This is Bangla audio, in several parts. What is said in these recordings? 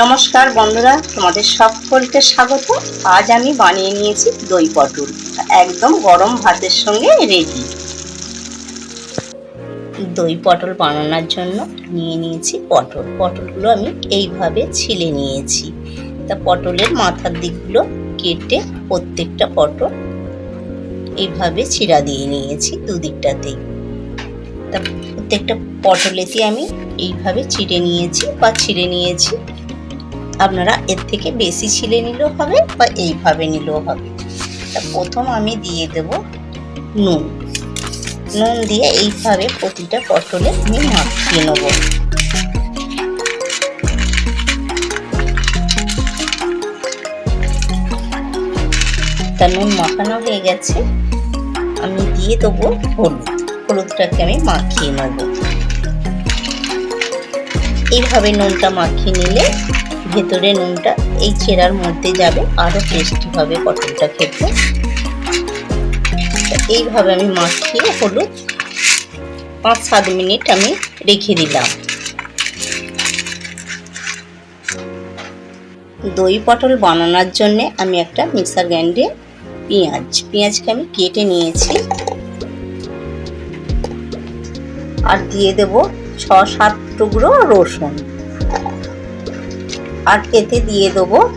নমস্কার বন্ধুরা, তোমাদের সকলকে স্বাগত। আজ আমি বানিয়ে নিয়েছি দই পটল, একদম গরম ভাতের সঙ্গে রেডি দই পটল বানানোর জন্য নিয়ে নিয়েছি পটল। পটলগুলো আমি এইভাবে ছিলে নিয়েছি। তা পটলের মাথার দিকগুলো কেটে প্রত্যেকটা পটল এইভাবে ছিঁড়া দিয়ে নিয়েছি দুদিকটাতেই তা প্রত্যেকটা পটলেতে আমি এইভাবে চিড়ে নিয়েছি বা ছিঁড়ে নিয়েছি। আপনারা এর থেকে বেশি ছিলে নিলেও হবে বা এইভাবে নিলেও হবে। তা প্রথম আমি দিয়ে দেব নুন। নুন দিয়ে এইভাবে প্রতিটা পটলে আমি মাখিয়ে নেব। তা নুন মাখানো হয়ে গেছে। আমি দিয়ে দেবো হলুদ। হলুদটাকে আমি মাখিয়ে নেব। এইভাবে নুনটা মাখিয়ে নিলে ভেতরে নুনটা এই ছেঁড়ার মধ্যে যাবে আরও টেস্টি হবে পটলটা খেতে। এইভাবে আমি মাখিয়ে হলুদ পাঁচ সাত মিনিট আমি রেখে দিলাম। দই পটল বানানোর জন্য আমি একটা মিক্সার গ্রাইন্ডে পেঁয়াজ, পেঁয়াজকে আমি কেটে নিয়েছি। আর দিয়ে দেব ছ সাত টুকরো রসুন। আর এতে দিয়ে দেবো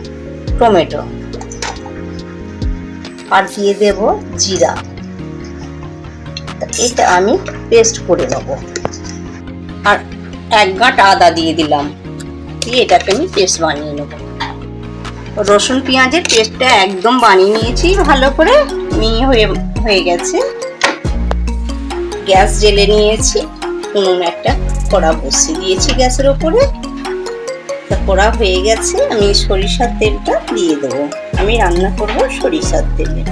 টমেটো। আর দিয়ে দেব জিরা। এটা আমি পেস্ট করে নেব। আর এক গাঁট আদা দিয়ে দিলাম। দিয়ে এটাকে আমি পেস্ট বানিয়ে নেব। রসুন পেঁয়াজের পেস্টটা একদম বানিয়ে নিয়েছি ভালো করে। মিহি হয়ে হয়ে গেছে। গ্যাস জেলে নিয়েছি। উনুন একটা কড়া বসিয়ে দিয়েছি গ্যাসের ওপরে। তা কড়া হয়ে গেছে, আমি সরিষার তেলটা দিয়ে দেবো। আমি রান্না করব সরিষার তেলে।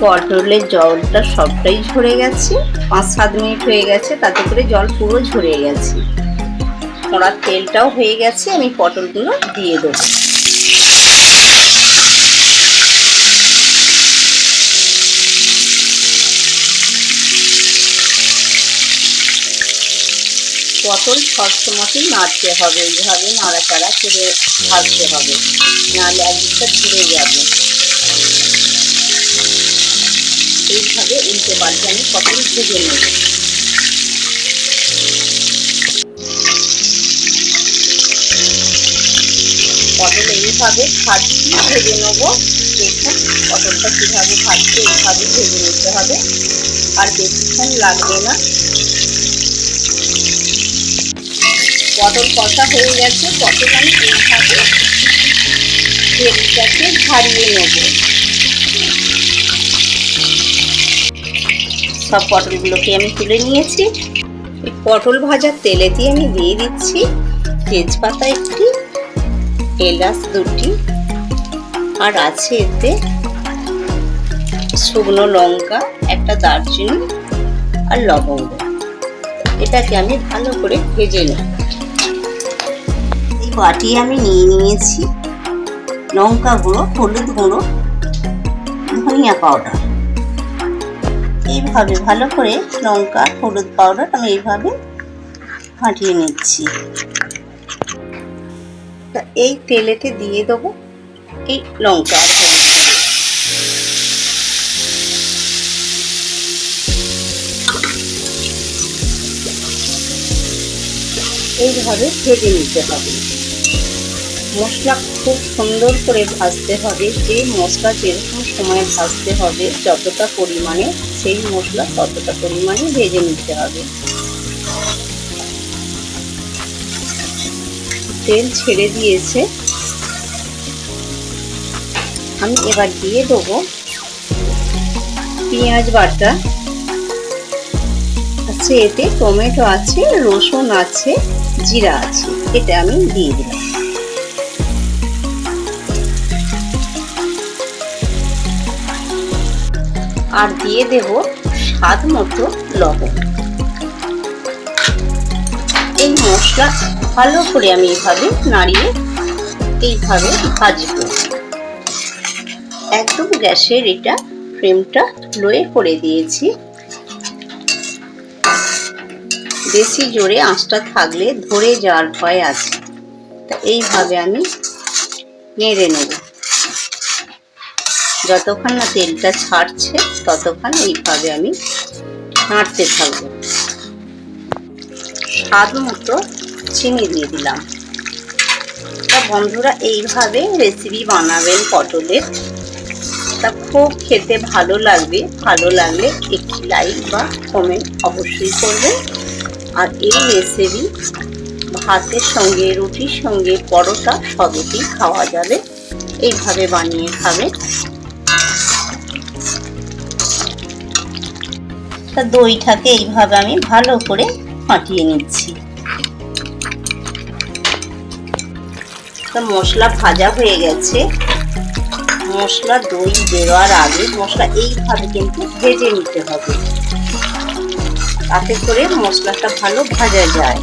পটলের জলটা সবটাই ঝরে গেছে, পাঁচ সাত মিনিট হয়ে গেছে, তাতে করে জল পুরো ঝরে গেছে। কড়ার তেলটাও হয়ে গেছে, আমি পটলগুলো দিয়ে দেবো। পটল সবসময়তেই নাড়তে হবে। এইভাবে নাড়াচাড়া করে ভাজতে হবে। নাহলে একদিকটা ছিঁড়ে যাবে। এইভাবে উল্টে পাল্টে আমি পটল ভেজে নেব। পটল এইভাবে ভাজছি, ভেজে নেব। দেখুন পটলটা কীভাবে ভাজছে, এইভাবে ভেজে নিতে হবে। আর বেশিক্ষণ লাগবে না। পটল কষা হয়ে গেছে, পটল আমি এইভাবে তেলটাকে ঝারিয়ে নেব। সব পটলগুলোকে আমি তুলে নিয়েছি। পটল ভাজার তেলে দিয়ে আমি দিয়ে দিচ্ছি তেজপাতা একটি, এলাচ দুটি, আর আছে এতে শুকনো লঙ্কা, একটা দারচিনি আর লবঙ্গ। এটাকে আমি ভালো করে ভেজে নেব। এই বাটি আমি নিয়ে নিয়েছি। লঙ্কা গুঁড়ো, হলুদ গুঁড়ো, ধনিয়া পাউডার। এইভাবে ভালো করে লঙ্কা, হলুদ পাউডার আমি এইভাবে ফাটিয়ে নিচ্ছি। এই তেলেতে দিয়ে দেবো এই লঙ্কা। এইভাবে ভেজে নিতে হবে। মশলা খুব সুন্দর করে ভাজতে হবে, যে মশলা যেরকম সময় ভাজতে হবে, যতটা পরিমাণে, সেই মশলা ততটা পরিমাণে ভেজে নিতে হবে। তেল ছেড়ে দিয়েছে। আমি এবার দিয়ে দেবো পেঁয়াজ বাটা। আছে এতে টমেটো আছে, রসুন আছে, জিরা আছে, এটা আমি দিয়ে দিলাম। আর দিয়ে দেব স্বাদ মতো লবণ। এই মশলা ভালো করে আমি এইভাবে নাড়িয়ে এইভাবে ভাজবো। একদম গ্যাসের এটা ফ্লেমটা লোয়ে করে দিয়েছি। বেশি জোরে আঁচটা থাকলে ধরে যাওয়ার ভয় আছে। তা এইভাবে আমি নেড়ে নেব। যতক্ষণ না তেলটা ছাড়ছে, ততক্ষণ এইভাবে আমি নাড়তে থাকব। স্বাদ মতো চিনি দিয়ে দিলাম। তা বন্ধুরা, এইভাবে রেসিপি বানাবেন পটলের। তা খুব খেতে ভালো লাগবে। ভালো লাগলে একটি লাইক বা কমেন্ট অবশ্যই করবেন। আর এই রেসিপি ভাতের সঙ্গে, রুটির সঙ্গে পরোটা সবেতেই খাওয়া যাবে। এইভাবে বানিয়ে খাবে তা দইটাকে এইভাবে আমি ভালো করে ফাটিয়ে নিচ্ছি। তা মশলা ভাজা হয়ে গেছে। মশলা দই দেওয়ার আগে মশলা এইভাবে কিন্তু ভেজে নিতে হবে। তাতে করে মশলাটা ভালো ভাজা যায়।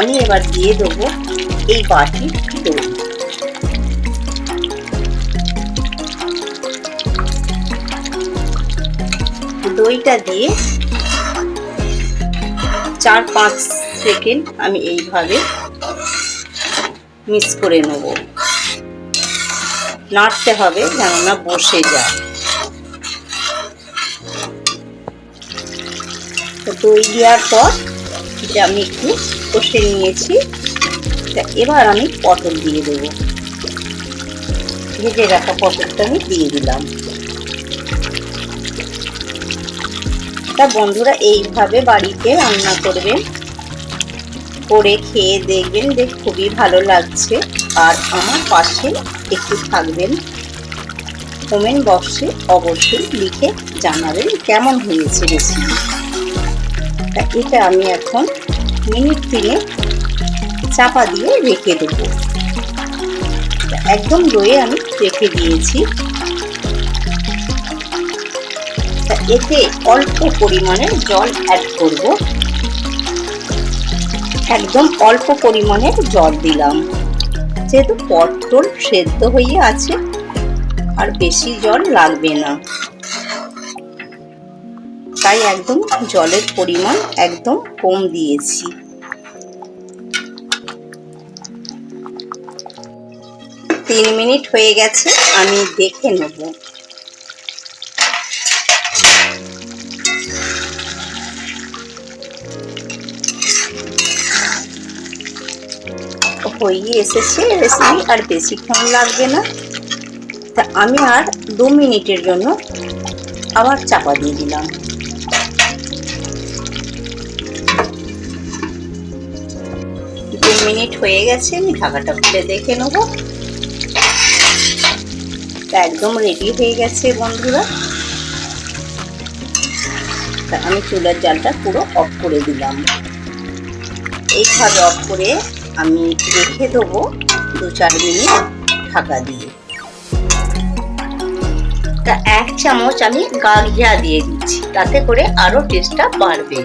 আমি এবার দিয়ে দেবো এই বাটি দই দইটা দিয়ে চার পাঁচ সেকেন্ড আমি এইভাবে মিক্স করে নেব। নাড়তে হবে যেন না বসে যায়। তো দই দেওয়ার পর এটা আমি একটু কষে নিয়েছি। এবার আমি পটল দিয়ে দেব। ভেজে রাখা পটলটা আমি দিয়ে দিলাম। তা বন্ধুরা এইভাবে বাড়িতে রান্না করবেন করে খেয়ে দেখবেন যে খুবই ভালো লাগছে। আর আমার পাশে একটু থাকবেন। কমেন্ট বক্সে অবশ্যই লিখে জানাবেন কেমন হয়েছে তা এটা আমি এখন মিনিট তিনে চাপা দিয়ে রেখে দেবো। একদম রয়ে আমি রেখে দিয়েছি। এতে অল্প পরিমাণে জল অ্যাড করব। একদম অল্প পরিমাণে জল দিলাম। যেহেতু পটল সেদ্ধ হয়ে আছে, আর বেশি জল লাগবে না। তাই একদম জলের পরিমাণ একদম কম দিয়েছি। তিন মিনিট হয়ে গেছে, আমি দেখে নেব। হয়ে এসেছে রেসিপি আর বেশিক্ষণ লাগবে না। তা আমি আর দু মিনিটের জন্য আবার চাপা দিয়ে দিলাম। দু মিনিট হয়ে গেছে, আমি ঢাকাটা খুলে দেখে নেব। তা একদম রেডি হয়ে গেছে বন্ধুরা। তা আমি চুলার জালটা পুরো অফ করে দিলাম। এইভাবে অফ করে আমি রেখে দেবো দু চার মিনিট ঢাকা দিয়ে। তা এক চামচ আমি গালিয়া দিয়ে দিচ্ছি, তাতে করে আরও টেস্টটা বাড়বে।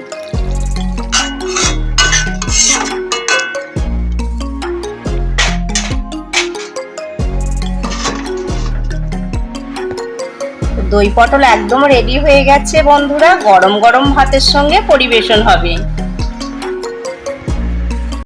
দই পটল একদম রেডি হয়ে গেছে বন্ধুরা, গরম গরম ভাতের সঙ্গে পরিবেশন হবে।